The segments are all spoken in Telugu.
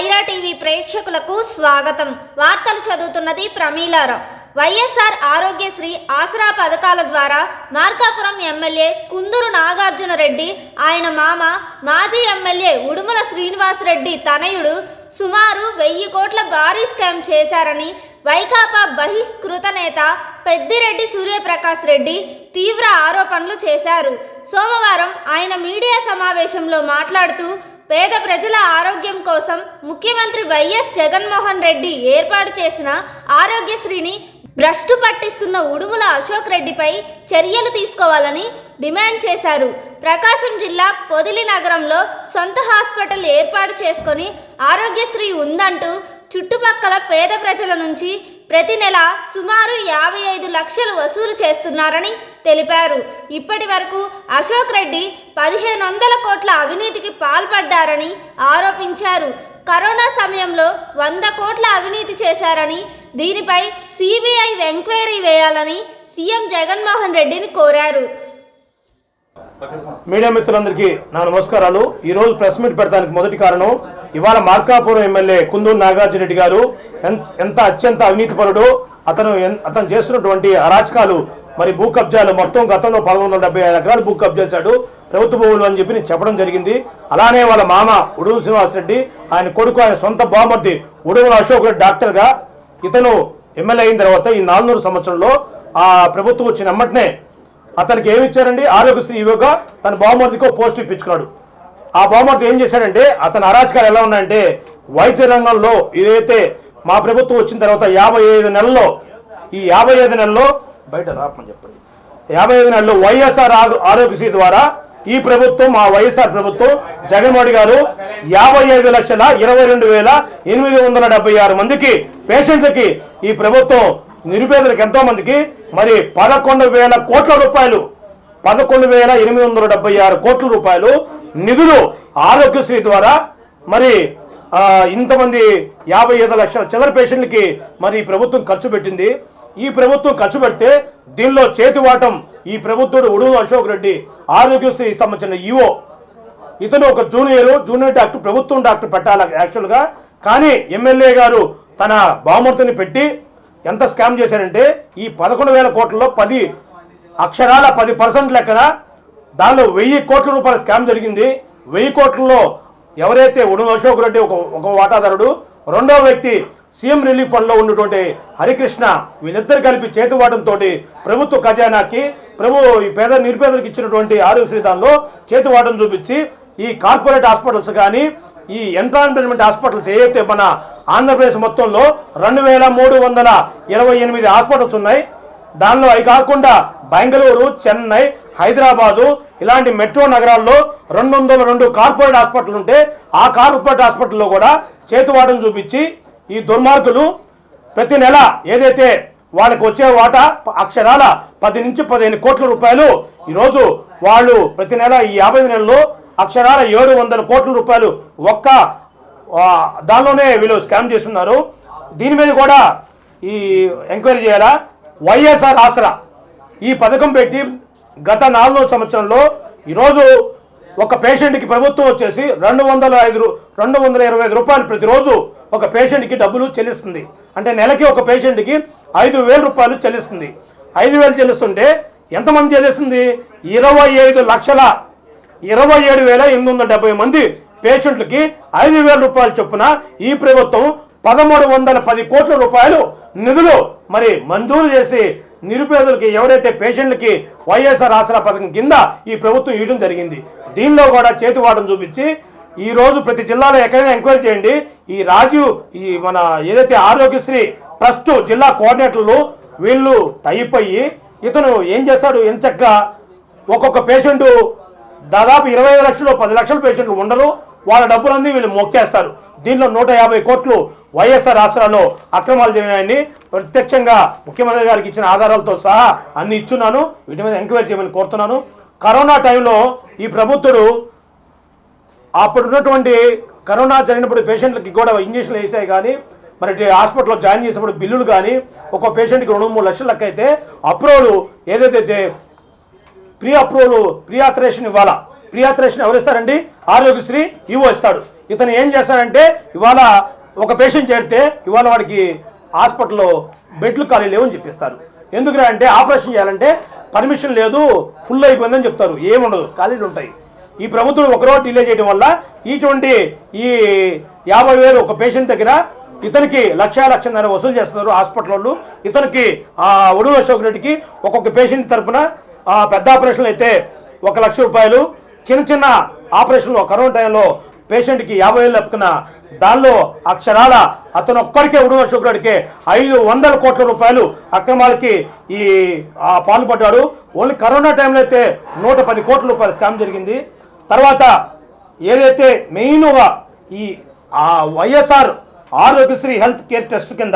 వైరా టీవీ ప్రేక్షకులకు స్వాగతం. వార్తలు చదువుతున్నది ప్రమీలారావు. వైఎస్ఆర్ ఆరోగ్యశ్రీ ఆసరా పథకాల ద్వారా మార్కాపురం ఎమ్మెల్యే కుందూరు నాగార్జున రెడ్డి ఆయన మామ మాజీ ఎమ్మెల్యే ఉడుమల శ్రీనివాసరెడ్డి తనయుడు సుమారు వెయ్యి కోట్ల భారీ స్కామ్ చేశారని వైకాపా బహిష్కృత నేత పెద్దిరెడ్డి సూర్యప్రకాష్ రెడ్డి తీవ్ర ఆరోపణలు చేశారు. సోమవారం ఆయన మీడియా సమావేశంలో మాట్లాడుతూ పేద ప్రజల ఆరోగ్యం కోసం ముఖ్యమంత్రి వైఎస్ జగన్మోహన్ రెడ్డి ఏర్పాటు చేసిన ఆరోగ్యశ్రీని భ్రష్టు పట్టిస్తున్న ఉడుముల అశోక్ రెడ్డిపై చర్యలు తీసుకోవాలని డిమాండ్ చేశారు. ప్రకాశం జిల్లా పొదిలి నగరంలో సొంత హాస్పిటల్ ఏర్పాటు చేసుకొని ఆరోగ్యశ్రీ ఉందంటూ చుట్టుపక్కల పేద ప్రజల నుంచి ప్రతి నెల సుమారు యాభై ఐదు లక్షలు వసూలు చేస్తున్నారని తెలిపారు. ఇప్పటి వరకు అశోక్ రెడ్డి పదిహేను వందల కోట్ల అవినీతికి పాల్పడ్డారని ఆరోపించారు. కరోనా సమయంలో వంద కోట్ల అవినీతి చేశారని దీనిపై సిబిఐ ఎంక్వైరీ వేయాలని సీఎం జగన్మోహన్ రెడ్డిని కోరారు. మీడియా మిత్రులందరికీ నా నమస్కారాలు. ఈరోజు ప్రెస్ మీట్ పెడతానికి మొదటి కారణం ఇవాళ మార్కాపురం ఎమ్మెల్యే కుందూరు నాగార్జున రెడ్డి గారు ఎంత అత్యంత అవినీతిపరుడు అతను అతను చేస్తున్నటువంటి అరాచకాలు మరి భూ కబ్జాలు మొత్తం గతంలో పదకొండు వందల డెబ్బై ఐదు ఎకరాలు భూ కబ్జా చేశాడు ప్రభుత్వ భూములు అని చెప్పి నేను చెప్పడం జరిగింది. అలానే వాళ్ళ మామ ఉడుగు శ్రీనివాస్ రెడ్డి ఆయన కొడుకు ఆయన సొంత బామర్ది ఉడుగుల అశోక్ రెడ్డి డాక్టర్గా ఇతను ఎమ్మెల్యే అయిన తర్వాత ఈ నాలుగు సంవత్సరంలో ఆ ప్రభుత్వం వచ్చిన వెంటనే అతనికి ఏమి ఇచ్చారండి? ఆరోగ్యశ్రీ ఇవ్వగా తన బావమర్దికి పోస్టు పోస్ట్ ఇప్పించుకున్నాడు. ఆ బావమర్ది ఏం చేశాడంటే అతని అరాచకాలు ఎలా ఉన్నాయంటే వైద్య రంగంలో ఏదైతే మా ప్రభుత్వం వచ్చిన తర్వాత యాభై ఐదు నెలల్లో ఈ యాభై ఐదు నెలల్లో బయట రాపని చెప్పండి. యాభై ఐదు నెలల్లో వైఎస్ఆర్ ఆరోగ్యశ్రీ ద్వారా ఈ ప్రభుత్వం మా వైఎస్ఆర్ ప్రభుత్వం జగన్మోహన్ గారు యాభై ఐదు లక్షల ఇరవై రెండు వేల ఎనిమిది వందల డెబ్బై ఆరు మందికి పేషెంట్లకి ఈ ప్రభుత్వం నిరుపేదలకు ఎంతో మందికి మరి పదకొండు వేల కోట్ల రూపాయలు పదకొండు వేల ఎనిమిది వందల డెబ్బై ఆరు కోట్ల రూపాయలు నిధులు ఆరోగ్యశ్రీ ద్వారా మరి ఇంతమంది యాభై ఐదు లక్షల చిల్లర పేషెంట్లకి మరి ప్రభుత్వం ఖర్చు పెట్టింది. ఈ ప్రభుత్వం ఖర్చు పెడితే దీనిలో చేతివాటం ఈ ప్రభుత్వుడు ఉడుగు అశోక్ రెడ్డి ఆరోగ్యశ్రీ సంబంధించిన ఈవో ఇతను ఒక జూనియర్ జూనియర్ డాక్టర్ ప్రభుత్వం డాక్టర్ పెట్టాలి యాక్చువల్గా. కానీ ఎమ్మెల్యే గారు తన బామూర్తిని పెట్టి ఎంత స్కామ్ చేశారంటే ఈ పదకొండు వేల కోట్లలో పది అక్షరాల పది పర్సెంట్ లెక్కన దానిలో వెయ్యి కోట్ల రూపాయల స్కామ్ జరిగింది. వెయ్యి కోట్లలో ఎవరైతే ఉడుమ అశోక్ రెడ్డి ఒక ఒక వాటాదారుడు రెండో వ్యక్తి సీఎం రిలీఫ్ ఫండ్లో ఉన్నటువంటి హరికృష్ణ వీళ్ళిద్దరు కలిపి చేతివాటంతో ప్రభుత్వ ఖజానాకి ప్రభు ఈ పేద నిరుపేదలకు ఇచ్చినటువంటి ఆరోగ్య దానిలో చేతివాటం చూపించి ఈ కార్పొరేట్ హాస్పిటల్స్ కానీ ఈ ఎంట్రాన్మెంట్ హాస్పిటల్స్ ఏవైతే మన ఆంధ్రప్రదేశ్ మొత్తంలో రెండు వేల మూడు వందల ఇరవై ఎనిమిది హాస్పిటల్స్ ఉన్నాయి దానిలో అవి కాకుండా బెంగళూరు చెన్నై హైదరాబాదు ఇలాంటి మెట్రో నగరాల్లో రెండు వందల రెండు కార్పొరేట్ హాస్పిటల్ ఉంటే ఆ కార్పొరేట్ హాస్పిటల్లో కూడా చేతివాటం చూపించి ఈ దుర్మార్గులు ప్రతి నెల ఏదైతే వాళ్ళకి వచ్చే వాటా అక్షరాల పది నుంచి పదిహేను కోట్ల రూపాయలు ఈరోజు వాళ్ళు ప్రతి నెల ఈ యాభై నెలల్లో అక్షరాల ఏడు వందల కోట్ల రూపాయలు ఒక్క దానిలోనే వీళ్ళు స్కామ్ చేస్తున్నారు. దీని మీద కూడా ఈ ఎంక్వైరీ చేయాలా? వైఎస్ఆర్ ఆసరా. ఈ పథకం పెట్టి గత నాలుగో సంవత్సరంలో ఈరోజు ఒక పేషెంట్కి ప్రభుత్వం వచ్చేసి రెండు వందల ఐదు రెండు వందల ఇరవై ఐదు రూపాయలు ప్రతిరోజు ఒక పేషెంట్కి డబ్బులు చెల్లిస్తుంది. అంటే నెలకి ఒక పేషెంట్కి ఐదు వేల రూపాయలు చెల్లిస్తుంది. ఐదు వేలు చెల్లిస్తుంటే ఎంతమంది చెల్లిస్తుంది? ఇరవై ఐదు లక్షల ఇరవై ఏడు వేల ఎనిమిది వందల డెబ్బై మంది పేషెంట్లకి ఐదు వేల రూపాయలు చొప్పున ఈ ప్రభుత్వం పదమూడు వందల పది కోట్ల రూపాయలు నిధులు మరి మంజూరు చేసి నిరుపేదలకి ఎవరైతే పేషెంట్లకి వైఎస్ఆర్ ఆసరా పథకం కింద ఈ ప్రభుత్వం ఇవ్వడం జరిగింది. దీనిలో కూడా చేతివాటం చూపించి ఈ రోజు ప్రతి జిల్లాలో ఎక్కడైనా ఎంక్వైరీ చేయండి. ఈ రాజీవ్ ఈ మన ఏదైతే ఆరోగ్యశ్రీ ట్రస్ట్ జిల్లా కోఆర్డినేటర్లు వీళ్ళు టైప్ అయ్యి ఇతను ఏం చేస్తాడు? ఎంచక్క ఒక్కొక్క పేషెంట్ దాదాపు ఇరవై ఐదు లక్షలు పది లక్షల పేషెంట్లు ఉండరు. వాళ్ళ డబ్బులన్నీ వీళ్ళు మొక్కేస్తారు. దీనిలో నూట యాభై కోట్లు వైఎస్ఆర్ ఆసరాలో అక్రమాలు జరిగినాయని ప్రత్యక్షంగా ముఖ్యమంత్రి గారికి ఇచ్చిన ఆధారాలతో సహా అన్ని ఇచ్చున్నాను. వీటి మీద ఎంక్వైరీ చేయమని కోరుతున్నాను. కరోనా టైంలో ఈ ప్రభుత్వుడు అప్పుడు ఉన్నటువంటి కరోనా జరిగినప్పుడు పేషెంట్లకి కూడా ఇంజక్షన్లు వేసాయి కానీ మరి హాస్పిటల్లో జాయిన్ చేసినప్పుడు బిల్లులు కానీ ఒక పేషెంట్కి రెండు మూడు లక్షల లెక్క అయితే అప్రూవల్ ఏదైతే ప్రీ అప్రూవల్ ప్రీ ఆథరేషన్ ఇవ్వాలా? ప్రియాత్రేషన్ ఎవరిస్తారండి ఎవరు ఇస్తారండి? ఆరోగ్యశ్రీ ఈవో ఇస్తాడు. ఇతను ఏం చేస్తాడంటే ఇవాళ ఒక పేషెంట్ చేరితే ఇవాళ వాడికి హాస్పిటల్లో బెడ్లు ఖాళీ లేవని చెప్పిస్తారు. ఎందుకురా అంటే ఆపరేషన్ చేయాలంటే పర్మిషన్ లేదు ఫుల్ అయిపోయిందని చెప్తారు. ఏముండదు ఖాళీలు ఉంటాయి. ఈ ప్రభుత్వం ఒకరోజు డిలే చేయడం వల్ల ఇటువంటి ఈ యాభై వేలు ఒక పేషెంట్ దగ్గర ఇతనికి లక్ష లక్షన్నర వసూలు చేస్తున్నారు హాస్పిటల్ వాళ్ళు. ఇతనికి ఆ ఒడుగు అశోక్ రెడ్డికి ఒక్కొక్క పేషెంట్ తరపున పెద్ద ఆపరేషన్లు అయితే ఒక లక్ష రూపాయలు చిన్న చిన్న ఆపరేషన్లో కరోనా టైంలో పేషెంట్కి యాభై వేలు లెప్పుకున్న దానిలో అక్షరాల అతను ఒక్కడికే ఉడుమ శుక్రుడికి ఐదు వందల కోట్ల రూపాయలు అక్రమాలకి ఈ ఆ, పాల్పడ్డాడు. ఓన్లీ కరోనా టైంలో అయితే నూట పది కోట్ల రూపాయల స్కామ్ జరిగింది. తర్వాత ఏదైతే మెయిన్గా ఈ YSR Aarogyasri health care test కింద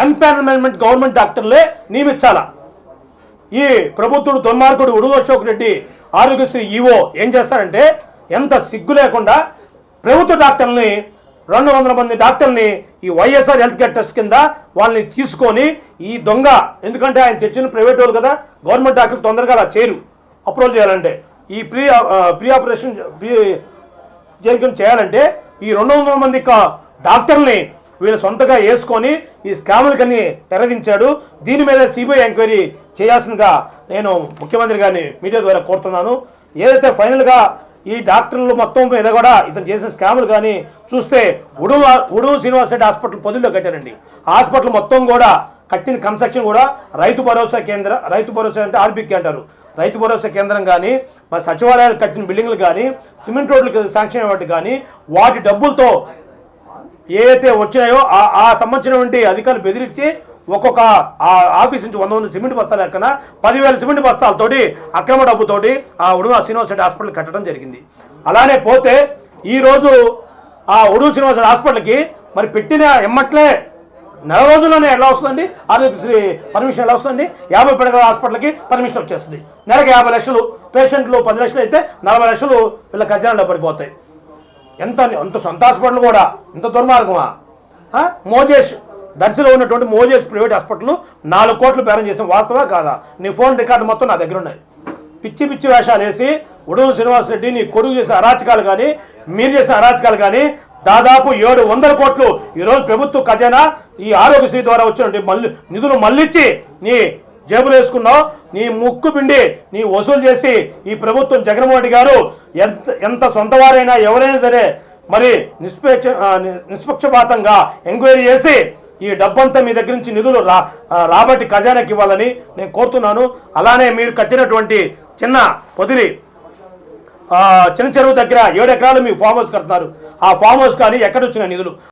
ఎంపానల్మెంట్ గవర్నమెంట్ డాక్టర్లే నియమించాల. ఈ ప్రభుత్వుడు దుర్మార్గుడు ఉడువ అశోక్ రెడ్డి ఆరోగ్యశ్రీ ఈవో ఏం చేస్తారంటే ఎంత సిగ్గు లేకుండా ప్రభుత్వ డాక్టర్ని రెండు వందల మంది డాక్టర్ని ఈ వైఎస్ఆర్ హెల్త్ కేర్ ట్రస్ట్ కింద వాళ్ళని తీసుకొని ఈ దొంగ ఎందుకంటే ఆయన తెచ్చిన ప్రైవేట్ వాళ్ళు కదా గవర్నమెంట్ డాక్టర్లు తొందరగా అలా చేయరు. అప్రోల్ చేయాలంటే. ఈ ప్రీ ప్రీ ఆపరేషన్ ప్రీ చేయాలంటే ఈ రెండు వందల మంది కా- డాక్టర్ని వీళ్ళు సొంతగా వేసుకొని ఈ స్కాములకని తెరదించాడు. దీని మీద సిబిఐ ఎంక్వైరీ చేయాల్సిందిగా నేను ముఖ్యమంత్రి గారిని మీడియా ద్వారా కోరుతున్నాను. ఏదైతే ఫైనల్గా ఈ డాక్టర్లు మొత్తం మీద కూడా ఇతను చేసిన స్కాములు కానీ చూస్తే ఉడువ ఉడువు శ్రీనివాస రెడ్డి హాస్పిటల్ పొదుల్లో కట్టారండి. హాస్పిటల్ మొత్తం కూడా కట్టిన కన్స్ట్రక్షన్ కూడా రైతు భరోసా కేంద్ర రైతు భరోసా అంటే ఆర్బిక్ అంటారు. రైతు భరోసా కేంద్రం కానీ మరి సచివాలయాలు కట్టిన బిల్డింగ్లు కానీ సిమెంట్ రోడ్లు శాంక్షన్ ఇవ్వడం కానీ వాటి డబ్బులతో ఏదైతే వచ్చినాయో ఆ సంబంధించినటువంటి అధికారులు బెదిరించి ఒక్కొక్క ఆఫీస్ నుంచి వంద వంద సిమెంట్ బస్తాలు ఎక్కన పదివేల సిమెంట్ బస్తాలతోటి అక్రమ డబ్బుతోటి ఆ ఉడుమ శ్రీనివాస హాస్పిటల్ కట్టడం జరిగింది. అలానే పోతే ఈరోజు ఆ ఉడుమ శ్రీనివాస హాస్పిటల్కి మరి పెట్టిన ఎమ్మట్లే నెల రోజుల్లోనే ఎలా వస్తుందండి? ఆరోగ్యశ్రీ పర్మిషన్ ఎలా వస్తుంది యాభై పడగల హాస్పిటల్కి పర్మిషన్ వచ్చేస్తుంది. నెలకు యాభై లక్షలు పేషెంట్లు పది లక్షలు అయితే నలభై లక్షలు వీళ్ళ ఖజానాలో పడిపోతాయి. ఎంత అంత సొంత హాస్పిటల్ కూడా ఇంత దుర్మార్గమా? మోజేష్ దర్శిలో ఉన్నటువంటి మోజేష్ ప్రైవేట్ హాస్పిటల్ నాలుగు కోట్లు బేరం చేసిన వాస్తవా కాదా? నీ ఫోన్ రికార్డు మొత్తం నా దగ్గర ఉన్నాయి. పిచ్చి పిచ్చి వేషాలు వేసి ఉడుగు శ్రీనివాస్ రెడ్డి నీ కొడుకు చేసే అరాచకాలు కానీ మీరు చేసే అరాచకాలు కానీ దాదాపు ఏడు వందల కోట్లు ఈరోజు ప్రభుత్వ ఖజానా ఈ ఆరోగ్యశ్రీ ద్వారా వచ్చినటువంటి మళ్ళీ నిధులు మళ్ళిచ్చి నీ జేబులు వేసుకున్నావు నీ ముక్కు పిండి నీ వసూలు చేసి ఈ ప్రభుత్వం జగన్మోహన్ రెడ్డి గారు ఎంత ఎంత సొంత వారైనా ఎవరైనా సరే మరి నిష్పక్ష నిష్పక్షపాతంగా ఎంక్వైరీ చేసి ఈ డబ్బంతా మీ దగ్గర నుంచి నిధులు రా రాబట్టి ఖజానాకి ఇవ్వాలని నేను కోరుతున్నాను. అలానే మీరు కట్టినటువంటి చిన్న పొదిలి చిన్న చెరువు దగ్గర ఏడు ఎకరాలు మీ ఫామ్ హౌస్ కడుతున్నారు. ఆ ఫామ్ హౌస్ కానీ ఎక్కడ వచ్చిన నిధులు?